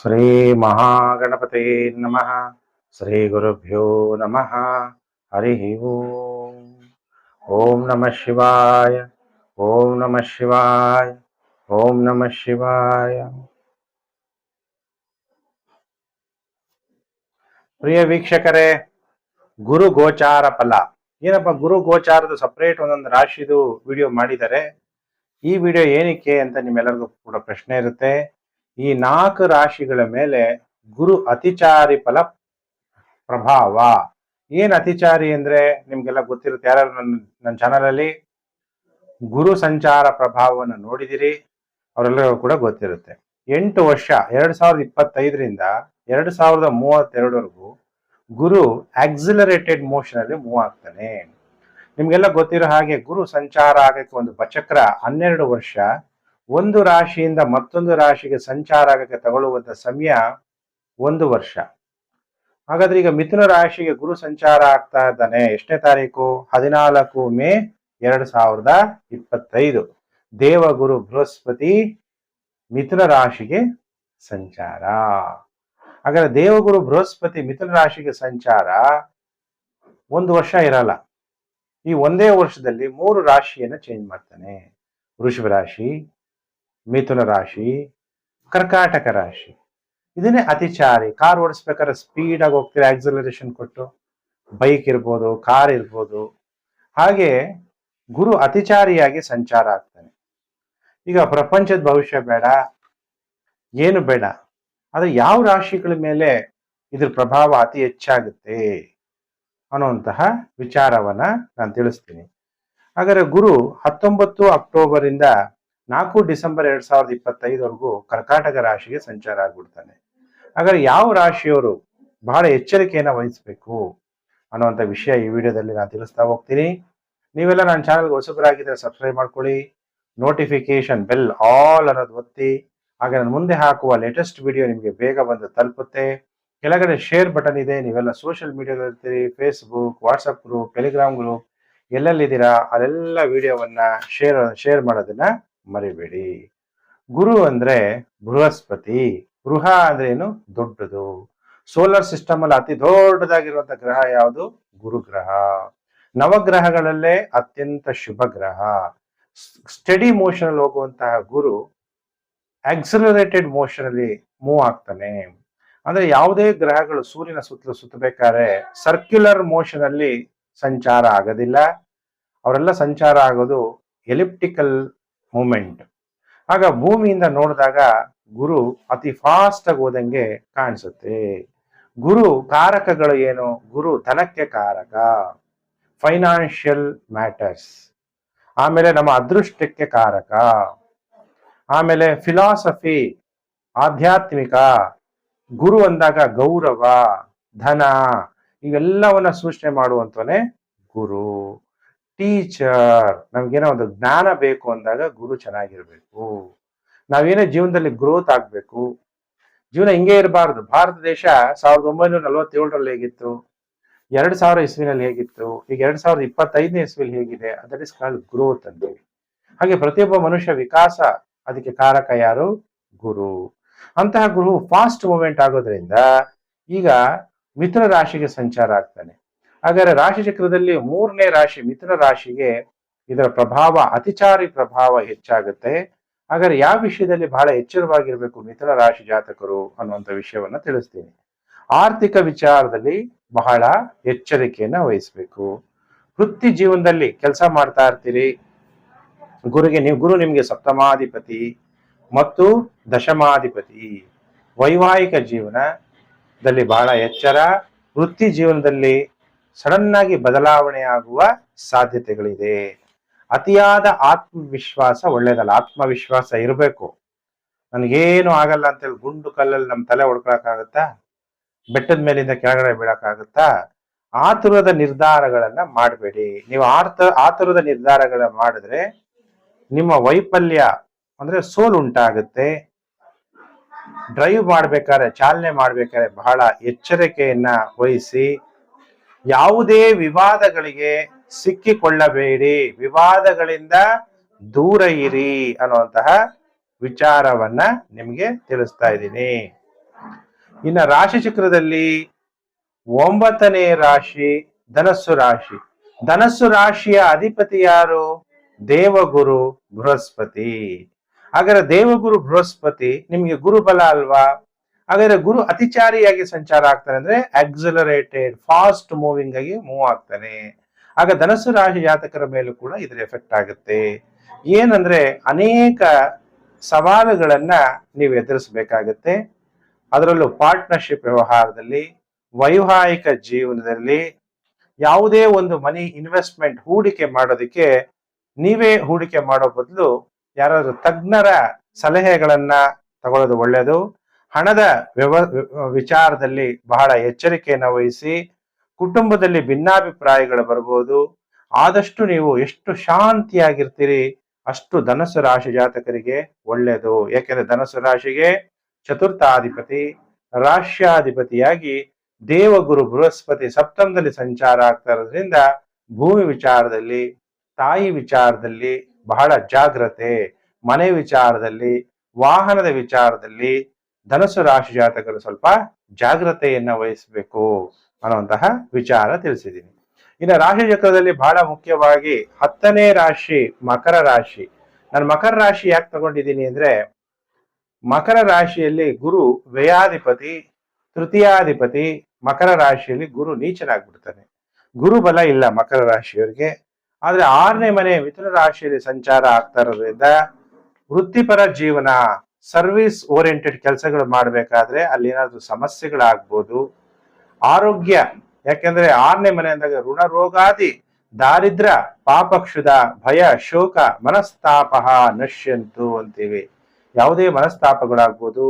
ಶ್ರೀ ಮಹಾಗಣಪತಿ ನಮಃ. ಶ್ರೀ ಗುರುಭ್ಯೋ ನಮಃ. ಹರಿ ಓಂ. ಓಂ ನಮಃ ಶಿವಾಯ. ಓಂ ನಮಃ ಶಿವಾಯ. ಓಂ ನಮಃ ಶಿವಾಯ. ಪ್ರಿಯ ವೀಕ್ಷಕರೇ, ಗುರು ಗೋಚಾರ ಫಲ. ಏನಪ್ಪ, ಗುರು ಗೋಚಾರದ ಸಪರೇಟ್ ಒಂದೊಂದು ರಾಶಿದು ವಿಡಿಯೋ ಮಾಡಿದ್ದಾರೆ ಈ ವಿಡಿಯೋ ಏನಕ್ಕೆ ಅಂತ ನಿಮ್ಮೆಲ್ಲರಿಗೂ ಕೂಡ ಪ್ರಶ್ನೆ ಇರುತ್ತೆ. ಈ ನಾಲ್ಕು ರಾಶಿಗಳ ಮೇಲೆ ಗುರು ಅತಿಚಾರಿ ಫಲ ಪ್ರಭಾವ. ಏನ್ ಅತಿಚಾರಿ ಅಂದ್ರೆ ನಿಮ್ಗೆಲ್ಲ ಗೊತ್ತಿರುತ್ತೆ ಯಾರು ನನ್ನ ನನ್ನ ಚಾನಲ್ ಅಲ್ಲಿ ಗುರು ಸಂಚಾರ ಪ್ರಭಾವವನ್ನು ನೋಡಿದಿರಿ, ಅವರೆಲ್ಲರಿಗೂ ಕೂಡ ಗೊತ್ತಿರುತ್ತೆ. ಎಂಟು ವರ್ಷ, ಎರಡ್ ಸಾವಿರದ ಇಪ್ಪತ್ತೈದರಿಂದ ಎರಡು ಸಾವಿರದ ಮೂವತ್ತೆರಡವರೆಗೂ ಗುರು ಆಕ್ಸಿಲರೇಟೆಡ್ ಮೋಷನ್ ಅಲ್ಲಿ ಮೂವ್ ಆಗ್ತಾನೆ. ನಿಮ್ಗೆಲ್ಲ ಗೊತ್ತಿರೋ ಹಾಗೆ ಗುರು ಸಂಚಾರ ಆಗಕ್ಕೆ ಒಂದು ಬಚಕ್ರ ಹನ್ನೆರಡು ವರ್ಷ ಒಂದು ರಾಶಿಯಿಂದ ಮತ್ತೊಂದು ರಾಶಿಗೆ ಸಂಚಾರ ಆಗಕ್ಕೆ ತಗೊಳ್ಳುವಂಥ ಸಮಯ ಒಂದು ವರ್ಷ. ಹಾಗಾದ್ರೆ ಈಗ ಮಿಥುನ ರಾಶಿಗೆ ಗುರು ಸಂಚಾರ ಆಗ್ತಾ ಇದ್ದಾನೆ. ಎಷ್ಟನೇ ತಾರೀಕು? ಹದಿನಾಲ್ಕು ಮೇ ಎರಡು ಸಾವಿರದ ಇಪ್ಪತ್ತೈದು. ದೇವಗುರು ಬೃಹಸ್ಪತಿ ಮಿಥುನ ರಾಶಿಗೆ ಸಂಚಾರ. ಹಾಗಾದ್ರೆ ದೇವಗುರು ಬೃಹಸ್ಪತಿ ಮಿಥುನ ರಾಶಿಗೆ ಸಂಚಾರ ಒಂದು ವರ್ಷ ಇರಲ್ಲ. ಈ ಒಂದೇ ವರ್ಷದಲ್ಲಿ ಮೂರು ರಾಶಿಯನ್ನ ಚೇಂಜ್ ಮಾಡ್ತಾನೆ. ವೃಷಭ ರಾಶಿ ಮಿಥುನ ರಾಶಿ, ಕರ್ಕಾಟಕ ರಾಶಿ. ಇದನ್ನೇ ಅತಿಚಾರಿ, ಕಾರ್ ಓಡಿಸ್ಬೇಕಾದ್ರೆ ಸ್ಪೀಡ್ ಆಗಿ ಹೋಗ್ತೀರಾ ಆಕ್ಸಲರೇಷನ್ ಕೊಟ್ಟು. ಬೈಕ್ ಇರ್ಬೋದು ಕಾರ್ ಇರ್ಬೋದು. ಹಾಗೆ ಗುರು ಅತಿಚಾರಿಯಾಗಿ ಸಂಚಾರ ಆಗ್ತಾನೆ. ಈಗ ಪ್ರಪಂಚದ ಭವಿಷ್ಯ ಬೇಡ, ಏನು ಬೇಡ. ಆದರೆ ಯಾವ ರಾಶಿಗಳ ಮೇಲೆ ಇದ್ರ ಪ್ರಭಾವ ಅತಿ ಹೆಚ್ಚಾಗುತ್ತೆ ಅನ್ನುವಂತಹ ವಿಚಾರವನ್ನ ನಾನು ತಿಳಿಸ್ತೀನಿ. ಹಾಗಾದ್ರೆ ಗುರು ಹತ್ತೊಂಬತ್ತು ಅಕ್ಟೋಬರ್ ಇಂದ ನಾಲ್ಕು ಡಿಸೆಂಬರ್ ಎರಡ್ ಸಾವಿರದ ಇಪ್ಪತ್ತೈದವರೆಗೂ ಕರ್ಕಾಟಕ ರಾಶಿಗೆ ಸಂಚಾರ ಆಗ್ಬಿಡ್ತಾನೆ. ಹಾಗಾದ್ರೆ ಯಾವ ರಾಶಿಯವರು ಬಹಳ ಎಚ್ಚರಿಕೆಯನ್ನು ವಹಿಸಬೇಕು ಅನ್ನುವಂಥ ವಿಷಯ ಈ ವಿಡಿಯೋದಲ್ಲಿ ನಾನು ತಿಳಿಸ್ತಾ ಹೋಗ್ತೀನಿ. ನೀವೆಲ್ಲ ನನ್ನ ಚಾನಲ್ಗೆ ಹೊಸಬರಾಗಿದ್ರೆ ಸಬ್ಸ್ಕ್ರೈಬ್ ಮಾಡ್ಕೊಳ್ಳಿ. ನೋಟಿಫಿಕೇಶನ್ ಬೆಲ್ ಆಲ್ ಅನ್ನೋದು ಒತ್ತಿ. ಹಾಗೆ ನಾನು ಮುಂದೆ ಹಾಕುವ ಲೇಟೆಸ್ಟ್ ವಿಡಿಯೋ ನಿಮಗೆ ಬೇಗ ಬಂದು ತಲುಪುತ್ತೆ. ಕೆಳಗಡೆ ಶೇರ್ ಬಟನ್ ಇದೆ. ನೀವೆಲ್ಲ ಸೋಷಿಯಲ್ ಮೀಡಿಯಾದಲ್ಲಿ Facebook WhatsApp group Telegram group ಎಲ್ಲೆಲ್ಲಿದ್ದೀರಾ? ಅಲ್ಲೆಲ್ಲ ವಿಡಿಯೋವನ್ನು ಶೇರ್ ಶೇರ್ ಮಾಡೋದನ್ನ ಮರಿಬೇಡಿ. ಗುರು ಅಂದ್ರೆ ಬೃಹಸ್ಪತಿ. ಗೃಹ ಅಂದ್ರೆ ಏನು? ದೊಡ್ಡದು. ಸೋಲಾರ್ ಸಿಸ್ಟಮ್ ಅಲ್ಲಿ ಅತಿ ದೊಡ್ಡದಾಗಿರುವಂತ ಗ್ರಹ ಯಾವುದು? ಗುರುಗ್ರಹ. ನವಗ್ರಹಗಳಲ್ಲೇ ಅತ್ಯಂತ ಶುಭ ಗ್ರಹ. ಸ್ಟಡಿ ಮೋಷನ್ ಅಲ್ಲಿ ಹೋಗುವಂತಹ ಗುರು ಆಕ್ಸಲರೇಟೆಡ್ ಮೋಷನ್ ಅಲ್ಲಿ ಮೂವ್ ಆಗ್ತಾನೆ. ಅಂದ್ರೆ ಯಾವುದೇ ಗ್ರಹಗಳು ಸೂರ್ಯನ ಸುತ್ತಲೂ ಸುತ್ತಬೇಕಾದ್ರೆ ಸರ್ಕ್ಯುಲರ್ ಮೋಷನ್ ಅಲ್ಲಿ ಸಂಚಾರ ಆಗೋದಿಲ್ಲ. ಅವರೆಲ್ಲ ಸಂಚಾರ ಆಗೋದು ಎಲಿಪ್ಟಿಕಲ್ ಮೂಮೆಂಟ್. ಆಗ ಭೂಮಿಯಿಂದ ನೋಡಿದಾಗ ಗುರು ಅತಿ ಫಾಸ್ಟ್ ಆಗಿ ಹೋದಂಗೆ ಕಾಣಿಸುತ್ತೆ. ಗುರು ಕಾರಕಗಳು ಏನು? ಗುರು ಧನಕ್ಕೆ ಕಾರಕ. ಫೈನಾನ್ಷಿಯಲ್ ಮ್ಯಾಟರ್ಸ್ ಆಮೇಲೆ ನಮ್ಮ ಅದೃಷ್ಟಕ್ಕೆ ಕಾರಕ. ಆಮೇಲೆ ಫಿಲಾಸಫಿ ಆಧ್ಯಾತ್ಮಿಕ. ಗುರು ಅಂದಾಗ ಗೌರವ, ಧನ. ಇವೆಲ್ಲವನ್ನ ಸೂಚನೆ ಮಾಡುವಂತವನೇ ಗುರು. ಟೀಚರ್, ನಮ್ಗೇನೋ ಒಂದು ಜ್ಞಾನ ಬೇಕು ಅಂದಾಗ ಗುರು ಚೆನ್ನಾಗಿರ್ಬೇಕು. ನಾವೇನೇ ಜೀವನದಲ್ಲಿ ಗ್ರೋತ್ ಆಗ್ಬೇಕು. ಜೀವನ ಹಿಂಗೆ ಇರಬಾರ್ದು. ಭಾರತ ದೇಶ ಸಾವಿರದ ಒಂಬೈನೂರ ನಲವತ್ತೇಳರಲ್ಲಿ ಹೇಗಿತ್ತು? ಎರಡ್ ಸಾವಿರ ಇಸ್ವಿನಲ್ಲಿ ಹೇಗಿತ್ತು? ಈಗ ಎರಡ್ ಸಾವಿರದ ಇಪ್ಪತ್ತೈದನೇ ಇಸ್ವಿಲಿ ಹೇಗಿದೆ? ಅದರ ಇಸ್ ಗ್ರೋತ್ ಅಂತ ಹಾಗೆ ಪ್ರತಿಯೊಬ್ಬ ಮನುಷ್ಯ ವಿಕಾಸ, ಅದಕ್ಕೆ ಕಾರಕ ಯಾರು? ಗುರು. ಅಂತಹ ಗುರು ಫಾಸ್ಟ್ ಮೂವ್ಮೆಂಟ್ ಆಗೋದ್ರಿಂದ ಈಗ ಮಿಥುನ ರಾಶಿಗೆ ಸಂಚಾರ ಆಗ್ತಾನೆ. ಹಾಗಾದ್ರೆ ರಾಶಿ ಚಕ್ರದಲ್ಲಿ ಮೂರನೇ ರಾಶಿ ಮಿಥುನ ರಾಶಿಗೆ ಇದರ ಪ್ರಭಾವ, ಅತಿಚಾರಿ ಪ್ರಭಾವ ಹೆಚ್ಚಾಗುತ್ತೆ. ಹಾಗಾದ್ರೆ ಯಾವ ವಿಷಯದಲ್ಲಿ ಬಹಳ ಎಚ್ಚರವಾಗಿರಬೇಕು ಮಿಥುನ ರಾಶಿ ಜಾತಕರು ಅನ್ನುವಂಥ ವಿಷಯವನ್ನ ತಿಳಿಸ್ತೀನಿ. ಆರ್ಥಿಕ ವಿಚಾರದಲ್ಲಿ ಬಹಳ ಎಚ್ಚರಿಕೆಯನ್ನ ವಹಿಸ್ಬೇಕು. ವೃತ್ತಿ ಜೀವನದಲ್ಲಿ ಕೆಲಸ ಮಾಡ್ತಾ ಇರ್ತೀರಿ. ಗುರುಗೆ ನೀವು, ಗುರು ನಿಮ್ಗೆ ಸಪ್ತಮಾಧಿಪತಿ ಮತ್ತು ದಶಮಾಧಿಪತಿ. ವೈವಾಹಿಕ ಜೀವನದಲ್ಲಿ ಬಹಳ ಎಚ್ಚರ. ವೃತ್ತಿ ಜೀವನದಲ್ಲಿ ಸಡನ್ ಆಗಿ ಬದಲಾವಣೆ ಆಗುವ ಸಾಧ್ಯತೆಗಳಿದೆ. ಅತಿಯಾದ ಆತ್ಮವಿಶ್ವಾಸ ಒಳ್ಳೇದಲ್ಲ ಆತ್ಮವಿಶ್ವಾಸ ಇರಬೇಕು. ನನಗೇನು ಆಗಲ್ಲ ಅಂತೇಳಿ ಗುಂಡು ಕಲ್ಲಲ್ಲಿ ನಮ್ಮ ತಲೆ ಹೊಡ್ಕೊಳಕ್ಕಾಗತ್ತಾ ಬೆಟ್ಟದ ಮೇಲಿಂದ ಕೆಳಗಡೆ ಬೀಳಕ್ಕಾಗತ್ತಾ? ಆತುರದ ನಿರ್ಧಾರಗಳನ್ನ ಮಾಡಬೇಡಿ. ನೀವು ಆರ್ತ, ಆತುರದ ನಿರ್ಧಾರಗಳನ್ನ ಮಾಡಿದ್ರೆ ನಿಮ್ಮ ವೈಫಲ್ಯ ಅಂದ್ರೆ ಸೋಲು ಉಂಟಾಗುತ್ತೆ. ಡ್ರೈವ್ ಮಾಡ್ಬೇಕಾದ್ರೆ, ಚಾಲನೆ ಮಾಡ್ಬೇಕಾದ್ರೆ ಬಹಳ ಎಚ್ಚರಿಕೆಯನ್ನ ವಹಿಸಿ ಯಾವುದೇ ವಿವಾದಗಳಿಗೆ ಸಿಕ್ಕಿಕೊಳ್ಳಬೇಡಿ. ವಿವಾದಗಳಿಂದ ದೂರ ಇರಿ ಅನ್ನುವಂತಹ ವಿಚಾರವನ್ನ ನಿಮಗೆ ತಿಳಿಸ್ತಾ ಇದ್ದೀನಿ. ಇನ್ನ ರಾಶಿ ಚಕ್ರದಲ್ಲಿ ಒಂಬತ್ತನೇ ರಾಶಿ ಧನಸ್ಸು ರಾಶಿ. ಧನಸ್ಸು ರಾಶಿಯ ಅಧಿಪತಿ ಯಾರು? ದೇವಗುರು ಬೃಹಸ್ಪತಿ. ಹಾಗಾದ್ರೆ ದೇವಗುರು ಬೃಹಸ್ಪತಿ ನಿಮಗೆ ಗುರುಬಲ ಅಲ್ವಾ? ಹಾಗಾದ್ರೆ ಗುರು ಅತಿಚಾರಿಯಾಗಿ ಸಂಚಾರ ಆಗ್ತಾನೆ ಅಂದ್ರೆ ಆಕ್ಸಲರೇಟೆಡ್ ಫಾಸ್ಟ್ ಮೂವಿಂಗ್ ಆಗಿ ಮೂವ್ ಆಗ್ತಾನೆ. ಆಗ ಧನಸ್ಸು ರಾಶಿ ಜಾತಕರ ಮೇಲೂ ಕೂಡ ಇದರ ಎಫೆಕ್ಟ್ ಆಗುತ್ತೆ. ಏನಂದ್ರೆ ಅನೇಕ ಸವಾಲುಗಳನ್ನ ನೀವು ಎದುರಿಸಬೇಕಾಗತ್ತೆ. ಅದರಲ್ಲೂ ಪಾರ್ಟ್ನರ್ಶಿಪ್ ವ್ಯವಹಾರದಲ್ಲಿ, ವೈವಾಹಿಕ ಜೀವನದಲ್ಲಿ, ಯಾವುದೇ ಒಂದು ಮನಿ ಇನ್ವೆಸ್ಟ್ಮೆಂಟ್ ಹೂಡಿಕೆ ಮಾಡೋದಕ್ಕೆ ನೀವೇ ಹೂಡಿಕೆ ಮಾಡೋ ಬದಲು ಯಾರಾದ್ರೂ ತಜ್ಞರ ಸಲಹೆಗಳನ್ನ ತಗೊಳ್ಳೋದು ಒಳ್ಳೆಯದು ಹಣದ ವ್ಯವ ವಿಚಾರದಲ್ಲಿ ಬಹಳ ಎಚ್ಚರಿಕೆಯನ್ನು ವಹಿಸಿ ಕುಟುಂಬದಲ್ಲಿ ಭಿನ್ನಾಭಿಪ್ರಾಯಗಳು ಬರ್ಬೋದು. ಆದಷ್ಟು ನೀವು ಎಷ್ಟು ಶಾಂತಿಯಾಗಿರ್ತೀರಿ, ಅಷ್ಟು ಧನಸ್ಸು ರಾಶಿ ಜಾತಕರಿಗೆ ಒಳ್ಳೆಯದು. ಯಾಕೆಂದ್ರೆ ಧನಸ್ಸು ರಾಶಿಗೆ ಚತುರ್ಥಾಧಿಪತಿ ರಾಷ್ಟ್ರಾಧಿಪತಿಯಾಗಿ ದೇವಗುರು ಬೃಹಸ್ಪತಿ ಸಪ್ತಮದಲ್ಲಿ ಸಂಚಾರ ಆಗ್ತಾ ಇರೋದ್ರಿಂದ ಭೂಮಿ ವಿಚಾರದಲ್ಲಿ, ತಾಯಿ ವಿಚಾರದಲ್ಲಿ ಬಹಳ ಜಾಗ್ರತೆ. ಮನೆ ವಿಚಾರದಲ್ಲಿ, ವಾಹನದ ವಿಚಾರದಲ್ಲಿ ಧನಸ್ಸು ರಾಶಿ ಜಾತಕರು ಸ್ವಲ್ಪ ಜಾಗ್ರತೆಯನ್ನ ವಹಿಸಬೇಕು ಅನ್ನುವಂತಹ ವಿಚಾರ ತಿಳಿಸಿದ್ದೀನಿ. ಇನ್ನು ರಾಶಿ ಚಕ್ರದಲ್ಲಿ ಬಹಳ ಮುಖ್ಯವಾಗಿ ಹತ್ತನೇ ರಾಶಿ ಮಕರ ರಾಶಿ. ನಾನು ಮಕರ ರಾಶಿ ಯಾಕೆ ತಗೊಂಡಿದ್ದೀನಿ ಅಂದ್ರೆ ಮಕರ ರಾಶಿಯಲ್ಲಿ ಗುರು ವ್ಯಯಾಧಿಪತಿ, ತೃತೀಯಾಧಿಪತಿ, ಮಕರ ರಾಶಿಯಲ್ಲಿ ಗುರು ನೀಚನಾಗ್ಬಿಡ್ತಾನೆ. ಗುರು ಬಲ ಇಲ್ಲ ಮಕರ ರಾಶಿಯವರಿಗೆ. ಆದ್ರೆ ಆರನೇ ಮನೆ ಮಿಥುನ ರಾಶಿಯಲ್ಲಿ ಸಂಚಾರ ಆಗ್ತಾ ಇರೋದ್ರಿಂದ ವೃತ್ತಿಪರ ಜೀವನ ಸರ್ವಿಸ್ ಓರಿಯೆಂಟೆಡ್ ಕೆಲಸಗಳು ಮಾಡಬೇಕಾದ್ರೆ ಅಲ್ಲಿ ಏನಾದ್ರೂ ಸಮಸ್ಯೆಗಳಾಗ್ಬೋದು. ಆರೋಗ್ಯ, ಯಾಕೆಂದ್ರೆ ಆರನೇ ಮನೆ ಅಂದಾಗ ಋಣ ರೋಗಾದಿ, ದಾರಿದ್ರ ಪಾಪಕ್ಷುದ ಭಯ, ಶೋಕ ಮನಸ್ತಾಪ ನಶ್ಯಂತು ಅಂತೀವಿ. ಯಾವುದೇ ಮನಸ್ತಾಪಗಳಾಗ್ಬೋದು,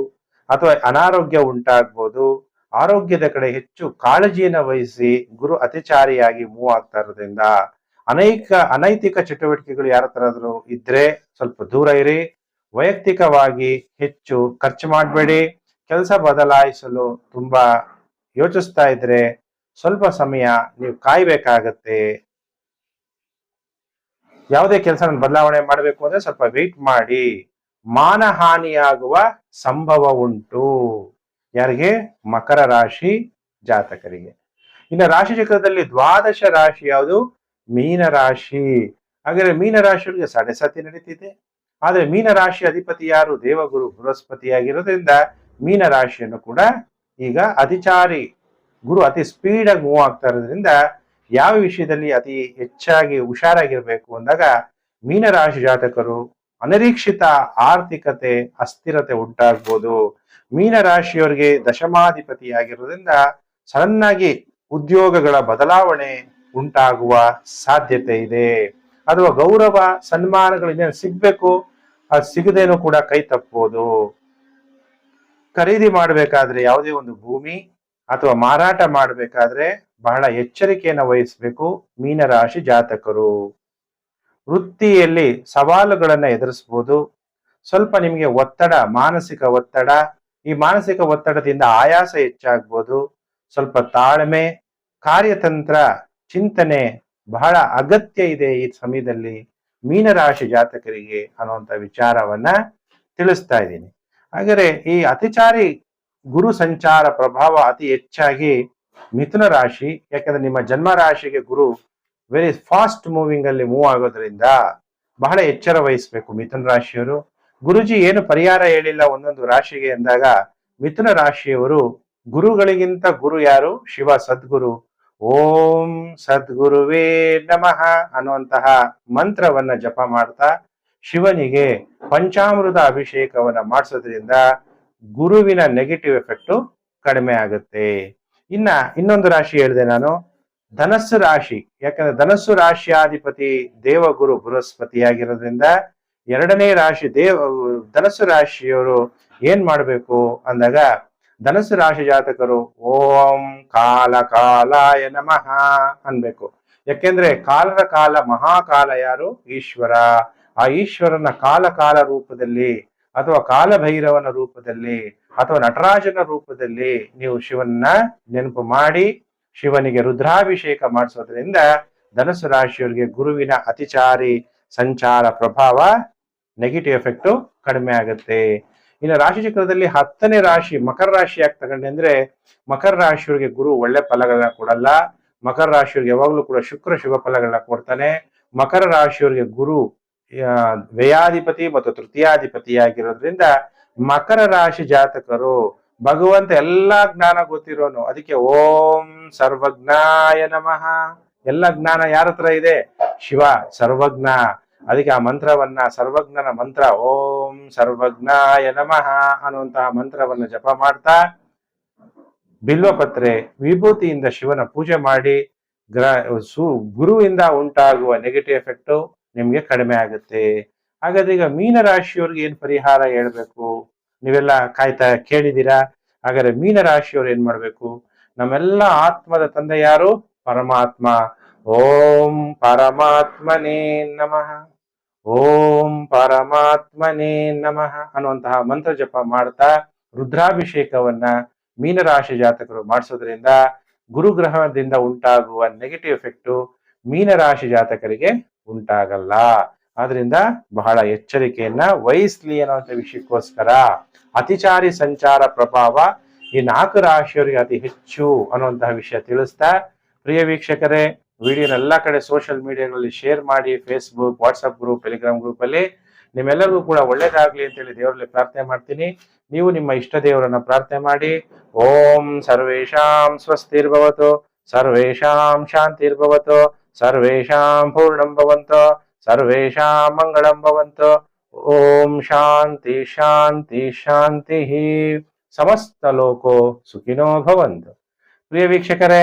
ಅಥವಾ ಅನಾರೋಗ್ಯ ಉಂಟಾಗ್ಬೋದು, ಆರೋಗ್ಯದ ಕಡೆ ಹೆಚ್ಚು ಕಾಳಜಿಯನ್ನು ವಹಿಸಿ ಗುರು ಅತಿಚಾರಿಯಾಗಿ ಮೂವ್ ಆಗ್ತಾ ಇರೋದ್ರಿಂದ ಅನೇಕ ಅನೈತಿಕ ಚಟುವಟಿಕೆಗಳು ಯಾರ ತರಾದ್ರು ಇದ್ರೆ ಸ್ವಲ್ಪ ದೂರ ಇರಿ. ವೈಯಕ್ತಿಕವಾಗಿ ಹೆಚ್ಚು ಖರ್ಚು ಮಾಡಬೇಡಿ. ಕೆಲಸ ಬದಲಾಯಿಸಲು ತುಂಬಾ ಯೋಚಿಸ್ತಾ ಇದ್ರೆ ಸ್ವಲ್ಪ ಸಮಯ ನೀವು ಕಾಯ್ಬೇಕಾಗತ್ತೆ. ಯಾವುದೇ ಕೆಲಸ ಬದಲಾವಣೆ ಮಾಡಬೇಕು ಅಂದ್ರೆ ಸ್ವಲ್ಪ ವೆಯ್ಟ್ ಮಾಡಿ. ಮಾನಹಾನಿಯಾಗುವ ಸಂಭವ ಉಂಟು. ಯಾರಿಗೆ? ಮಕರ ರಾಶಿ ಜಾತಕರಿಗೆ. ಇನ್ನು ರಾಶಿ ಚಕ್ರದಲ್ಲಿ ದ್ವಾದಶ ರಾಶಿ ಯಾವುದು? ಮೀನ ರಾಶಿ. ಹಾಗಾದ್ರೆ ಮೀನ ರಾಶಿಯವರಿಗೆ ಸಡೆಸತಿ ನಡೀತಿದೆ. ಆದ್ರೆ ಮೀನ ರಾಶಿ ಅಧಿಪತಿ ಯಾರು ದೇವಗುರು ಬೃಹಸ್ಪತಿಯಾಗಿರೋದ್ರಿಂದ ಮೀನ ರಾಶಿಯನ್ನು ಕೂಡ ಈಗ ಅತಿಚಾರಿ ಗುರು ಅತಿ ಸ್ಪೀಡ್ ಆಗಿ ಮೂವ್ ಆಗ್ತಾ ಇರೋದ್ರಿಂದ ಯಾವ ವಿಷಯದಲ್ಲಿ ಅತಿ ಹೆಚ್ಚಾಗಿ ಹುಷಾರಾಗಿರ್ಬೇಕು ಅಂದಾಗ ಮೀನರಾಶಿ ಜಾತಕರು ಅನಿರೀಕ್ಷಿತ ಆರ್ಥಿಕತೆ, ಅಸ್ಥಿರತೆ ಉಂಟಾಗ್ಬೋದು. ಮೀನರಾಶಿಯವರಿಗೆ ದಶಮಾಧಿಪತಿ ಆಗಿರೋದ್ರಿಂದ ಸಡನ್ ಉದ್ಯೋಗಗಳ ಬದಲಾವಣೆ ಉಂಟಾಗುವ ಸಾಧ್ಯತೆ ಇದೆ. ಅಥವಾ ಗೌರವ ಸನ್ಮಾನಗಳು ಇನ್ನೇನು ಸಿಗ್ಬೇಕು. ಅದು ಸಿಗದೇನು ಕೂಡ ಕೈ ತಪ್ಪಬಹುದು ಖರೀದಿ ಮಾಡಬೇಕಾದ್ರೆ ಯಾವುದೇ ಒಂದು ಭೂಮಿ ಅಥವಾ ಮಾರಾಟ ಮಾಡಬೇಕಾದ್ರೆ ಬಹಳ ಎಚ್ಚರಿಕೆಯನ್ನು ವಹಿಸಬೇಕು ಮೀನರಾಶಿ ಜಾತಕರು. ವೃತ್ತಿಯಲ್ಲಿ ಸವಾಲುಗಳನ್ನು ಎದುರಿಸಬಹುದು ಸ್ವಲ್ಪ ನಿಮಗೆ ಒತ್ತಡ, ಮಾನಸಿಕ ಒತ್ತಡ, ಈ ಮಾನಸಿಕ ಒತ್ತಡದಿಂದ ಆಯಾಸ ಹೆಚ್ಚಾಗ್ಬೋದು. ಸ್ವಲ್ಪ ತಾಳ್ಮೆ, ಕಾರ್ಯತಂತ್ರ, ಚಿಂತನೆ ಬಹಳ ಅಗತ್ಯ ಇದೆ ಈ ಸಮಯದಲ್ಲಿ. ಮೀನರಾಶಿ ಜಾತಕರಿಗೆ ಅನ್ನುವಂಥ ವಿಚಾರವನ್ನ ತಿಳಿಸ್ತಾ ಇದ್ದೀನಿ. ಹಾಗರೆ ಈ ಅತಿಚಾರಿ ಗುರು ಸಂಚಾರ ಪ್ರಭಾವ ಅತಿ ಹೆಚ್ಚಾಗಿ ಮಿಥುನ ರಾಶಿ, ಯಾಕಂದ್ರೆ ನಿಮ್ಮ ಜನ್ಮ ರಾಶಿಗೆ ಗುರು ವೆರಿ ಫಾಸ್ಟ್ ಮೂವಿಂಗ್ ಅಲ್ಲಿ ಮೂವ್ ಆಗೋದ್ರಿಂದ ಬಹಳ ಎಚ್ಚರ ವಹಿಸ್ಬೇಕು ಮಿಥುನ ರಾಶಿಯವರು. ಗುರುಜಿ ಏನು ಪರಿಹಾರ ಹೇಳಿಲ್ಲ ಒಂದೊಂದು ರಾಶಿಗೆ ಎಂದಾಗ ಮಿಥುನ ರಾಶಿಯವರು ಗುರುಗಳಿಗಿಂತ ಗುರು ಯಾರು? ಶಿವ ಸದ್ಗುರು. ಓಂ ಸದ್ಗುರುವೇ ನಮಃ ಅನ್ನುವಂತಹ ಮಂತ್ರವನ್ನ ಜಪ ಮಾಡ್ತಾ ಶಿವನಿಗೆ ಪಂಚಾಮೃತ ಅಭಿಷೇಕವನ್ನ ಮಾಡಿಸೋದ್ರಿಂದ ಗುರುವಿನ ನೆಗೆಟಿವ್ ಎಫೆಕ್ಟ್ ಕಡಿಮೆ ಆಗುತ್ತೆ. ಇನ್ನ ಇನ್ನೊಂದು ರಾಶಿ ಹೇಳಿದೆ ನಾನು, ಧನಸ್ಸು ರಾಶಿ. ಯಾಕಂದ್ರೆ ಧನಸ್ಸು ರಾಶಿಯಾಧಿಪತಿ ದೇವಗುರು ಬೃಹಸ್ಪತಿಯಾಗಿರೋದ್ರಿಂದ ಎರಡನೇ ರಾಶಿ ದೇವ, ಧನಸ್ಸು ರಾಶಿಯವರು ಏನ್ ಮಾಡಬೇಕು ಅಂದಾಗ ಧನಸ್ಸು ರಾಶಿ ಜಾತಕರು, ಓಂ ಕಾಲ ಕಾಲಾಯ ನಮಃ ಅನ್ಬೇಕು. ಯಾಕೆಂದ್ರೆ ಕಾಲರ ಕಾಲ, ಮಹಾಕಾಲ ಯಾರು? ಈಶ್ವರ. ಆ ಈಶ್ವರನ ಕಾಲ ಕಾಲ ರೂಪದಲ್ಲಿ ಅಥವಾ ಕಾಲಭೈರವನ ರೂಪದಲ್ಲಿ ಅಥವಾ ನಟರಾಜನ ರೂಪದಲ್ಲಿ ನೀವು ಶಿವನ್ನ ನೆನಪು ಮಾಡಿ, ಶಿವನಿಗೆ ರುದ್ರಾಭಿಷೇಕ ಮಾಡಿಸೋದ್ರಿಂದ ಧನಸ್ಸು ರಾಶಿಯವರಿಗೆ ಗುರುವಿನ ಅತಿಚಾರಿ ಸಂಚಾರ ಪ್ರಭಾವ ನೆಗೆಟಿವ್ ಎಫೆಕ್ಟು ಕಡಿಮೆ ಆಗುತ್ತೆ. ಇನ್ನು ರಾಶಿ ಚಕ್ರದಲ್ಲಿ ಹತ್ತನೇ ರಾಶಿ ಮಕರ ರಾಶಿ ಯಾಕೆ ತಗೊಂಡೆ ಅಂದ್ರೆ ಮಕರ ರಾಶಿಯವರಿಗೆ ಗುರು ಒಳ್ಳೆ ಫಲಗಳನ್ನ ಕೊಡಲ್ಲ. ಮಕರ ರಾಶಿಯವರಿಗೆ ಯಾವಾಗ್ಲೂ ಕೂಡ ಶುಕ್ರ, ಶುಭ ಫಲಗಳನ್ನ ಕೊಡ್ತಾನೆ. ಮಕರ ರಾಶಿಯವರಿಗೆ ಗುರು ವ್ಯಯಾಧಿಪತಿ ಮತ್ತು ತೃತೀಯಾಧಿಪತಿಯಾಗಿರೋದ್ರಿಂದ ಮಕರ ರಾಶಿ ಜಾತಕರು ಭಗವಂತ ಎಲ್ಲಾ ಜ್ಞಾನ ಗೊತ್ತಿರೋನು. ಅದಕ್ಕೆ ಓಂ ಸರ್ವಜ್ಞಾಯ ನಮಃ. ಎಲ್ಲ ಜ್ಞಾನ ಯಾರ ಹತ್ರ ಇದೆ? ಶಿವ, ಸರ್ವಜ್ಞ. ಅದಕ್ಕೆ ಆ ಮಂತ್ರವನ್ನ ಸರ್ವಜ್ಞನ ಮಂತ್ರ, ಓಂ ಸರ್ವಜ್ಞಾಯ ನಮಃ ಅನ್ನುವಂತಹ ಮಂತ್ರವನ್ನ ಜಪ ಮಾಡ್ತಾ ಬಿಲ್ವಪತ್ರೆ ವಿಭೂತಿಯಿಂದ ಶಿವನ ಪೂಜೆ ಮಾಡಿ ಗ್ರ, ಸು, ಗುರುವಿಂದ ಉಂಟಾಗುವ ನೆಗೆಟಿವ್ ಎಫೆಕ್ಟ್ ನಿಮ್ಗೆ ಕಡಿಮೆ ಆಗುತ್ತೆ. ಹಾಗಾದ್ರೆ ಈಗ ಮೀನ ರಾಶಿಯವ್ರಿಗೆ ಏನ್ ಪರಿಹಾರ ಹೇಳ್ಬೇಕು? ನೀವೆಲ್ಲ ಕಾಯ್ತಾ ಕೇಳಿದೀರಾ ಹಾಗಾದ್ರೆ ಮೀನ ರಾಶಿಯವ್ರು ಏನ್ ಮಾಡಬೇಕು? ನಮ್ಮೆಲ್ಲ ಆತ್ಮದ ತಂದೆ ಯಾರು? ಪರಮಾತ್ಮ. ಓಂ ಪರಮಾತ್ಮನೇ ನಮಃ. ಓಂ ಪರಮಾತ್ಮನೇ ನಮಃ ಅನ್ನುವಂತಹ ಮಂತ್ರ ಜಪ ಮಾಡ್ತಾ ರುದ್ರಾಭಿಷೇಕವನ್ನ ಮೀನರಾಶಿ ಜಾತಕರು ಮಾಡಿಸೋದ್ರಿಂದ ಗುರುಗ್ರಹದಿಂದ ಉಂಟಾಗುವ ನೆಗೆಟಿವ್ ಎಫೆಕ್ಟು ಮೀನರಾಶಿ ಜಾತಕರಿಗೆ ಉಂಟಾಗಲ್ಲ. ಆದ್ರಿಂದ ಬಹಳ ಎಚ್ಚರಿಕೆಯನ್ನ ವಹಿಸ್ಲಿ ಅನ್ನುವಂಥ ವಿಷಯಕ್ಕೋಸ್ಕರ ಅತಿಚಾರಿ ಸಂಚಾರ ಪ್ರಭಾವ ಈ ನಾಲ್ಕು ರಾಶಿಯವರಿಗೆ ಅತಿ ಹೆಚ್ಚು ಅನ್ನುವಂತಹ ವಿಷಯ ತಿಳಿಸ್ತಾ. ಪ್ರಿಯ ವೀಕ್ಷಕರೇ ವಿಡಿಯೋನ ಎಲ್ಲ ಕಡೆ ಸೋಷಿಯಲ್ ಮೀಡಿಯಾಗಳಲ್ಲಿ ಶೇರ್ ಮಾಡಿ Facebook WhatsApp group Telegram group ಅಲ್ಲಿ ನಿಮ್ಮೆಲ್ಲರಿಗೂ ಕೂಡ ಒಳ್ಳೇದಾಗ್ಲಿ ಅಂತೇಳಿ ದೇವರಲ್ಲಿ ಪ್ರಾರ್ಥನೆ ಮಾಡ್ತೀನಿ. ನೀವು ನಿಮ್ಮ ಇಷ್ಟ ದೇವರನ್ನ ಪ್ರಾರ್ಥನೆ ಮಾಡಿ. ಓಂ ಸರ್ವೇಶಾಂ ಸ್ವಸ್ತಿರ್ಭವತು ಸರ್ವೇಶಾಂ ಶಾಂತಿರ್ಭವತು ಸರ್ವೇಶಾಂ ಪೂರ್ಣಂ ಭವಂತು ಸರ್ವೇಶಾಂ ಮಂಗಳಂ ಭವಂತು. ಓಂ ಶಾಂತಿ ಶಾಂತಿ ಶಾಂತಿ ಸಮಸ್ತ ಲೋಕೋ ಸುಖಿನೋ ಭವಂತು. ಪ್ರಿಯ ವೀಕ್ಷಕರೇ